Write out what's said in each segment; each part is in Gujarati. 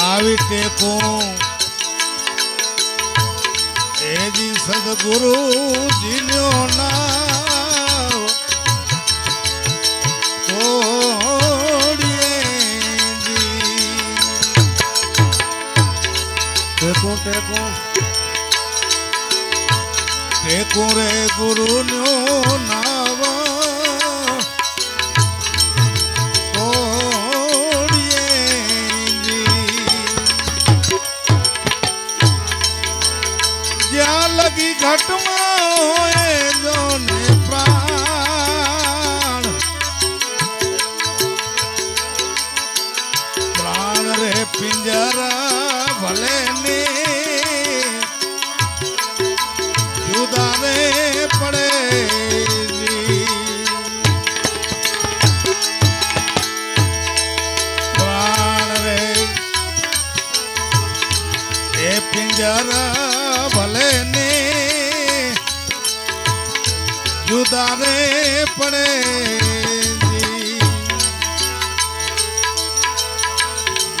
આવી ટેકો એજી સદગુરુ જીલ્યો ના ટેકો ટેકું ટેકું રે ગુરુ નો. નાવ ઘટમાં જુદા પડે.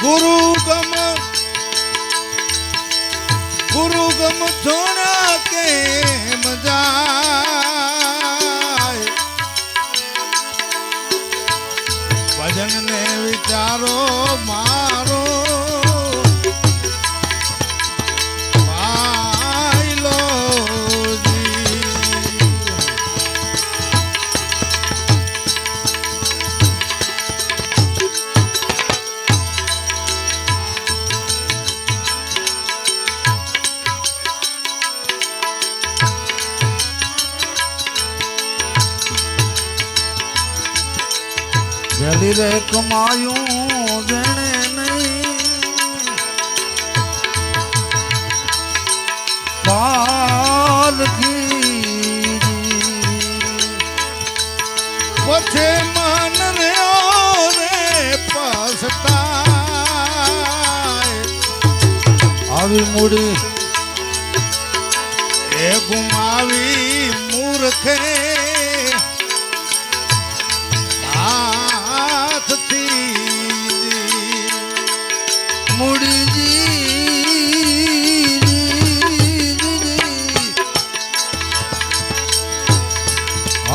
ગુરુ ગમ ગુરુ ગમ છોડા કે મજાય જલી રે કમાયું જેણે નહીં. પાલખી પછે મન રહ્યો રે પસતા આવી મૂડી. એ ગુમાવી મૂર્ખે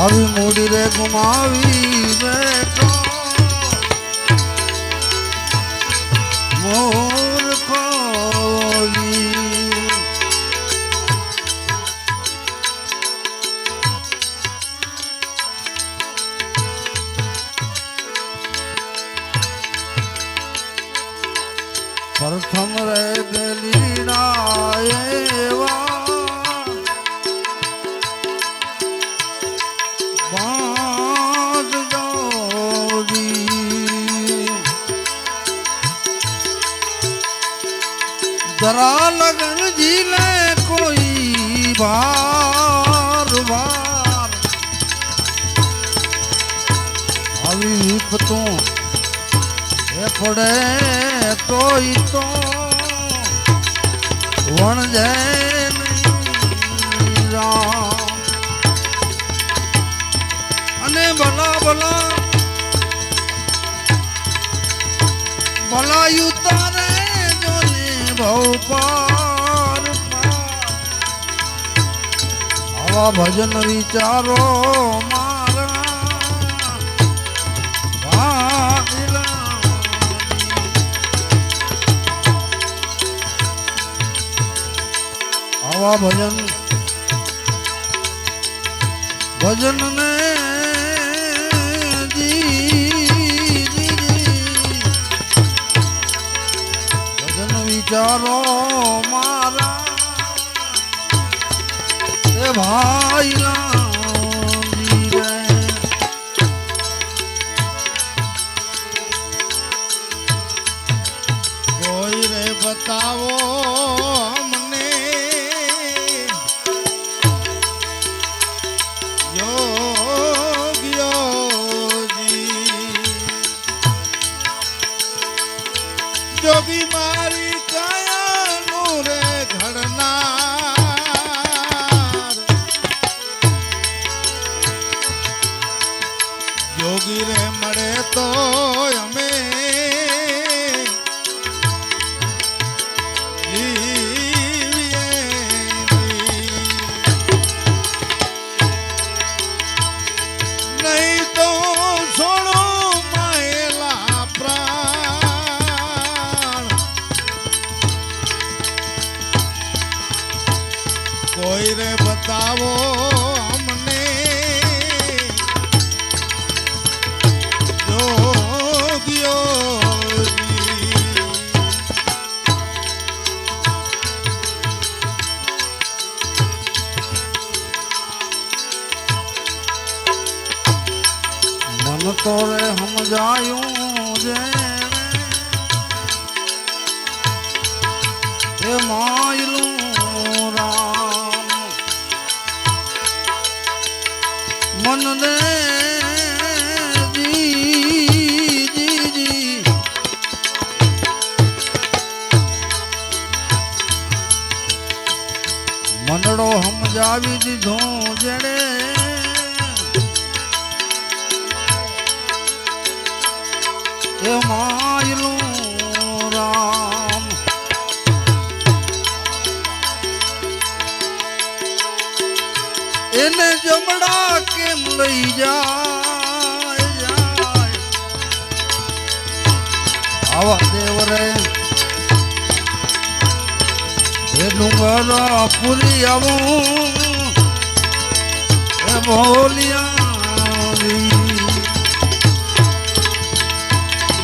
આવી મૂડી રે ગુમાવી બેઠો. મૂર્ખોની જરા લગન જીલે કોઈ વાર વાર આવી વિપતું એ પડે તોય તો વણ જાય અને ભલા ભલા ભલા જોને ભવ પાર. આવા ભજન વિચારો આવા ભજન ભજન ને વિચારો મારા. એ ભાઈ કોઈ રે બતાવો જાયું જે હે માયલું રામ. મનને મનડો સમજાવી દીધો જેણે એને જમડા કેમ લઈ જાય? આવા દેવ રે હે ડુંગર પૂરી આવું. હે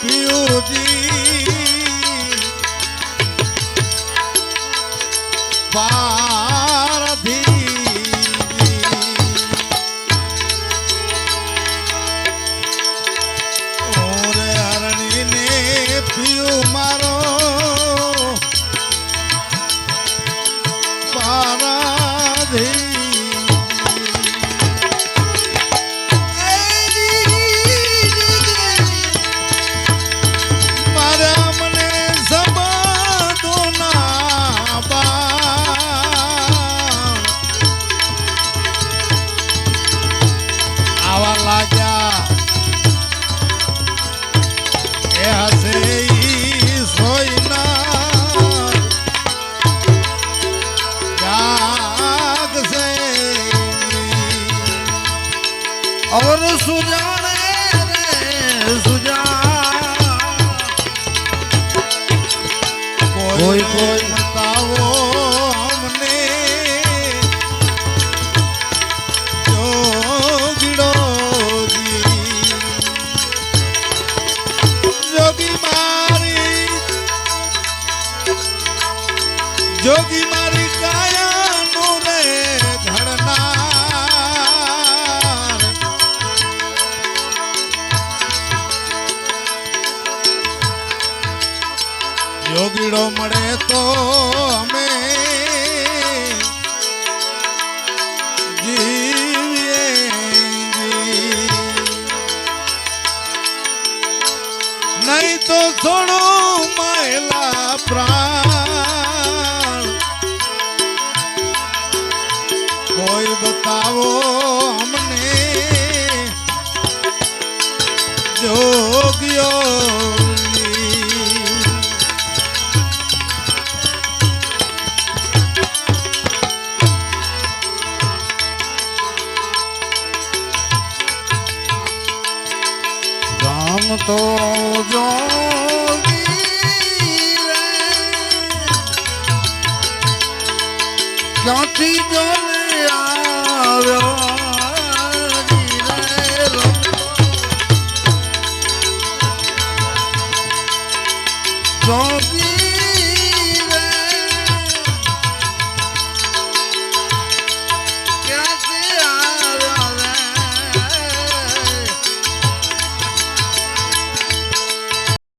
પીયુજી પા সুরা શીરો મળે તો અમે તો જો ક્યાંથી જો